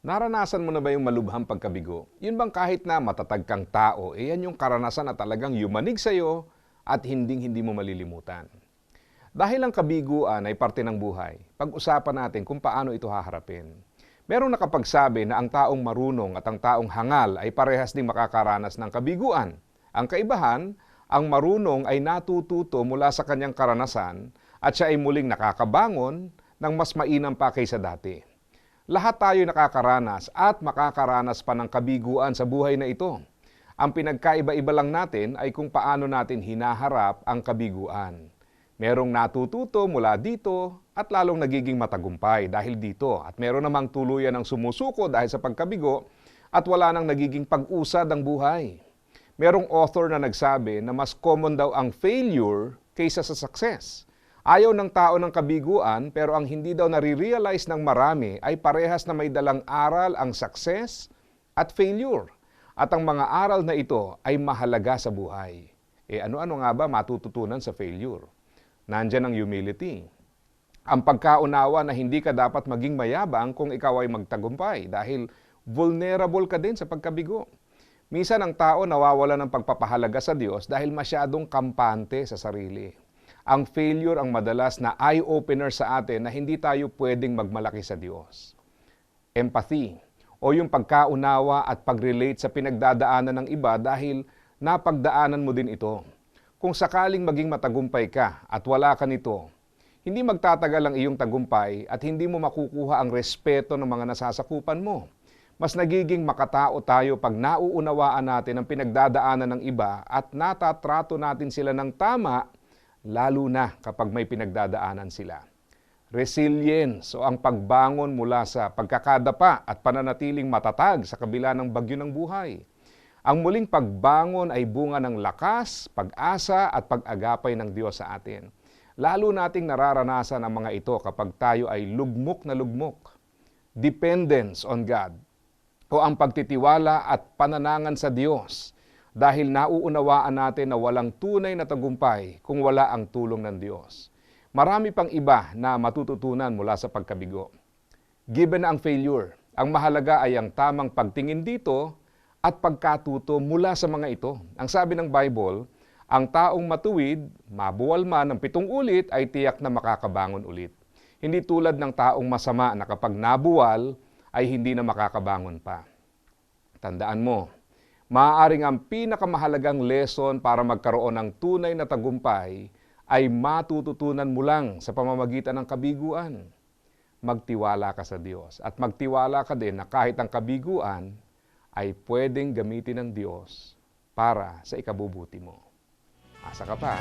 Naranasan mo na ba yung malubhang pagkabigo? Yun bang kahit na matatag kang tao, eh yan yung karanasan na talagang yumanig sa'yo at hinding-hindi mo malilimutan. Dahil ang kabiguan ay parte ng buhay, pag-usapan natin kung paano ito haharapin. Merong nakapagsabi na ang taong marunong at ang taong hangal ay parehas ding makakaranas ng kabiguan. Ang kaibahan, ang marunong ay natututo mula sa kanyang karanasan at siya ay muling nakakabangon ng mas mainam pa kaysa dati. Lahat tayo nakakaranas at makakaranas pa ng kabiguan sa buhay na ito. Ang pinagkaiba-iba lang natin ay kung paano natin hinaharap ang kabiguan. Merong natututo mula dito at lalong nagiging matagumpay dahil dito. At meron namang tuluyan ng sumusuko dahil sa pagkabigo at wala nang nagiging pag-usad ang buhay. Merong author na nagsabi na mas common daw ang failure kaysa sa success. Ayaw ng tao ng kabiguan pero ang hindi daw nare-realize ng marami ay parehas na may dalang aral ang success at failure. At ang mga aral na ito ay mahalaga sa buhay. E ano-ano nga ba matututunan sa failure? Nandyan ang humility. Ang pagkaunawa na hindi ka dapat maging mayabang kung ikaw ay magtagumpay dahil vulnerable ka din sa pagkabigo. Minsan ang tao nawawala ng pagpapahalaga sa Diyos dahil masyadong kampante sa sarili. Ang failure ang madalas na eye-opener sa atin na hindi tayo pwedeng magmalaki sa Diyos. Empathy o yung pagkaunawa at pag-relate sa pinagdadaanan ng iba dahil napagdaanan mo din ito. Kung sakaling maging matagumpay ka at wala ka nito, hindi magtatagal ang iyong tagumpay at hindi mo makukuha ang respeto ng mga nasasakupan mo. Mas nagiging makatao tayo pag nauunawaan natin ang pinagdadaanan ng iba at natatrato natin sila ng tama, lalo na kapag may pinagdadaanan sila. Resilience o ang pagbangon mula sa pagkakadapa at pananatiling matatag sa kabila ng bagyo ng buhay. Ang muling pagbangon ay bunga ng lakas, pag-asa at pag-agapay ng Diyos sa atin. Lalo nating nararanasan ang mga ito kapag tayo ay lugmok na lugmok. Dependence on God o ang pagtitiwala at pananangan sa Diyos dahil nauunawaan natin na walang tunay na tagumpay kung wala ang tulong ng Diyos. Marami pang iba na matututunan mula sa pagkabigo. Given ang failure, ang mahalaga ay ang tamang pagtingin dito at pagkatuto mula sa mga ito. Ang sabi ng Bible, ang taong matuwid, mabuwal man ng pitong ulit ay tiyak na makakabangon ulit. Hindi tulad ng taong masama na kapag nabuwal ay hindi na makakabangon pa. Tandaan mo, maaaring ang pinakamahalagang lesson para magkaroon ng tunay na tagumpay ay matututunan mo lang sa pamamagitan ng kabiguan. Magtiwala ka sa Diyos at magtiwala ka din na kahit ang kabiguan ay pwedeng gamitin ng Diyos para sa ikabubuti mo. Asa ka pa?